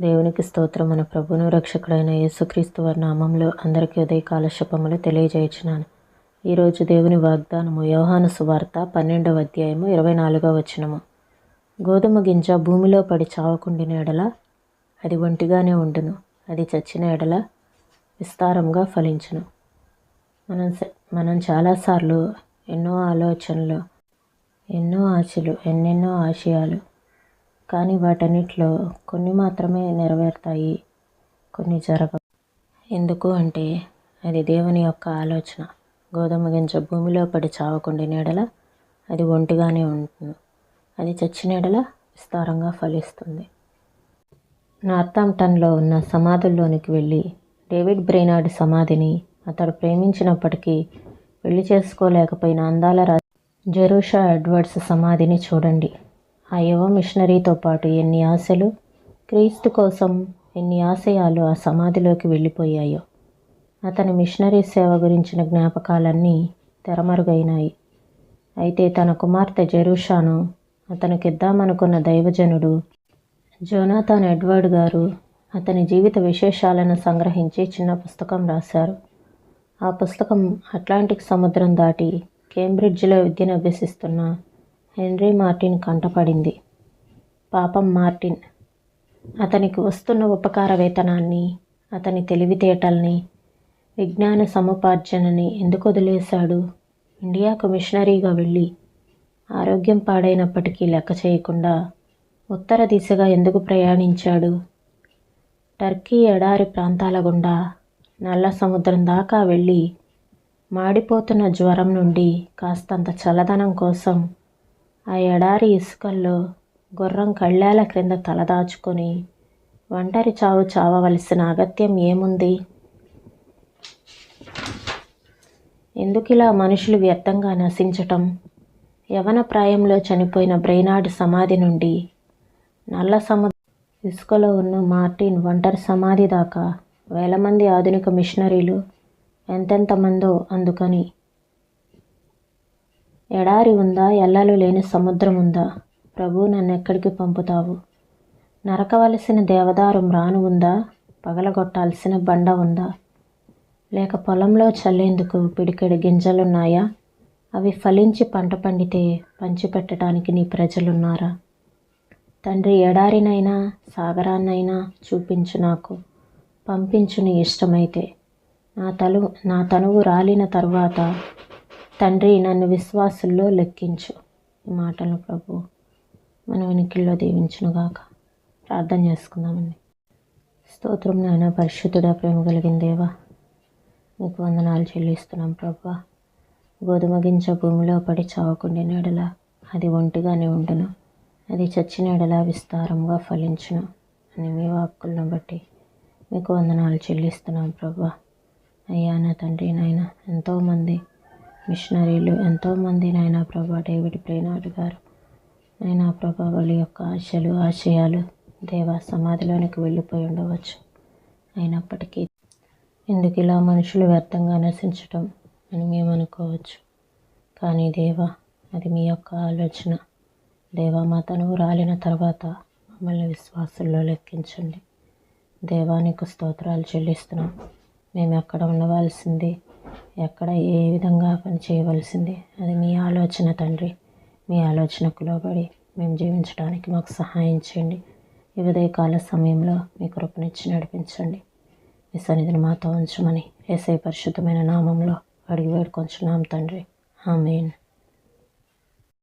దేవునికి స్తోత్రం మన ప్రభును రక్షకుడైన యేసుక్రీస్తు వారి నామంలో అందరికీ ఉదయకాల శుభములు తెలియజేయచున్నాను. ఈరోజు దేవుని వాగ్దానము యోహాను సువార్త పన్నెండవ అధ్యాయము ఇరవై నాలుగవ వచనము. గోధుమ గింజ భూమిలో పడి చావకుండిన ఎడల అది ఒంటిగానే ఉండును అది చచ్చిన ఎడల విస్తారంగా ఫలించును. మనం మనం చాలాసార్లు ఎన్నో ఆలోచనలు ఎన్నో ఆశలు ఎన్నెన్నో ఆశయాలు. కానీ వాటన్నిటిలో కొన్ని మాత్రమే నెరవేరుతాయి కొన్ని జరగవు. ఎందుకు అంటే అది దేవుని యొక్క ఆలోచన. గోధుమ గింజ భూమిలో పడి చావకుండా నీడల అది ఒంటిగానే ఉంటుంది. అది చచ్చిన నీడల విస్తారంగా ఫలిస్తుంది. నార్థాంప్టన్లో ఉన్న సమాధుల్లోనికి వెళ్ళి డేవిడ్ బ్రెయినార్డ్ సమాధిని అతడు ప్రేమించినప్పటికీ పెళ్ళి చేసుకోలేకపోయిన అందాల రా జెరూషా ఎడ్వర్డ్స్ సమాధిని చూడండి. ఆ యువ మిషనరీతో పాటు ఎన్ని ఆశలు క్రీస్తు కోసం ఎన్ని ఆశయాలు ఆ సమాధిలోకి వెళ్ళిపోయాయో. అతని మిషనరీ సేవ గురించిన జ్ఞాపకాలన్నీ తెరమరుగైనాయి. అయితే తన కుమార్తె జెరూషాను అతనికిద్దామనుకున్న దైవజనుడు జోనాథాన్ ఎడ్వర్డ్ గారు అతని జీవిత విశేషాలను సంగ్రహించి చిన్న పుస్తకం రాశారు. ఆ పుస్తకం అట్లాంటిక్ సముద్రం దాటి కేంబ్రిడ్జ్లో విద్యను అభ్యసిస్తున్న హెన్రీ మార్టిన్ కంటపడింది. పాపం మార్టిన్. అతనికి వస్తున్న ఉపకార వేతనాన్ని అతని తెలివితేటల్ని విజ్ఞాన సముపార్జనని ఎందుకు వదిలేశాడు? ఇండియాకు మిషనరీగా వెళ్ళి ఆరోగ్యం పాడైనప్పటికీ లెక్క చేయకుండా ఉత్తర దిశగా ఎందుకు ప్రయాణించాడు? టర్కీ ఎడారి ప్రాంతాల గుండా నల్ల సముద్రం దాకా వెళ్ళి మాడిపోతున్న జ్వరం నుండి కాస్తంత చల్లదనం కోసం ఆ ఎడారి ఇసుకల్లో గుర్రం కళ్ళాల క్రింద తలదాచుకొని ఒంటరి చావు చావవలసిన అగత్యం ఏముంది? ఎందుకిలా మనుషులు వ్యర్థంగా నశించటం? యవన ప్రాయంలో చనిపోయిన బ్రెయినాడ్ సమాధి నుండి నల్ల సముద్ర ఇసుకలో ఉన్న మార్టిన్ ఒంటరి సమాధి దాకా వేల మంది ఆధునిక మిషనరీలు ఎంతెంతమందో అందుకని. ఎడారి ఉందా ఎల్లలు లేని సముద్రం ఉందా? ప్రభు నన్ను ఎక్కడికి పంపుతావు? నరకవలసిన దేవదారం రాను ఉందా? పగలగొట్టాల్సిన బండ ఉందా? లేక పొలంలో చల్లేందుకు పిడికెడు గింజలున్నాయా? అవి ఫలించి పంట పండితే పంచిపెట్టడానికి నీ ప్రజలున్నారా? తండ్రి ఎడారినైనా సాగరాన్నైనా చూపించు నాకు. పంపించు నీ ఇష్టమైతే. నా తలు నా తనువు రాలిన తర్వాత తండ్రి నన్ను విశ్వాసుల్లో లెక్కించు ఈ మాటలను ప్రభు. మన వెనుకల్లో దీవించునుగాక. ప్రార్థన చేసుకుందామండి. స్తోత్రం నాయన పరిశుద్ధుడా ప్రేమ కలిగిన దేవా మీకు వందనాలు చెల్లిస్తున్నాం ప్రభా. గోధుమ గింజ భూమిలో పడి చావకుండా నెడల అది ఒంటిగానే ఉండును. అది చచ్చిన ఎడలా విస్తారంగా ఫలించును. అని మీ వాక్కులను బట్టి మీకు వందనాలు చెల్లిస్తున్నాం ప్రభా. అయ్యా నా తండ్రి నాయన ఎంతోమంది మిషనరీలు ఎంతోమంది నాయన ప్రభా డేవిడ్ ప్రేనాడు గారు. నాయన ప్రభా వాళ్ళ యొక్క ఆశలు ఆశయాలు దేవా సమాధిలోనికి వెళ్ళిపోయి ఉండవచ్చు. అయినప్పటికీ ఎందుకు ఇలా మనుషులు వ్యర్థంగా నశించటం అని మేము అనుకోవచ్చు. కానీ దేవా అది మీ యొక్క ఆలోచన. దేవా మా తనువు రాలిన తర్వాత మమ్మల్ని విశ్వాసుల్లో లెక్కించండి. దేవానికి స్తోత్రాలు చెల్లిస్తున్నాం. మేము ఎక్కడ ఉండవలసింది? ఎక్కడ ఏ విధంగా పని చేయవలసింది? అది మీ ఆలోచన తండ్రి. మీ ఆలోచనకు లోబడి మేము జీవించడానికి మాకు సహాయం చేయండి. ఈ ఉదయకాల సమయంలో మీ కృపనిచ్చి నడిపించండి. మీ సన్నిధిని మాతో ఉంచమని ఏసై పరిశుద్ధమైన నామంలో అడిగి వేడుకొంచున్నాం తండ్రి. ఆమెన్.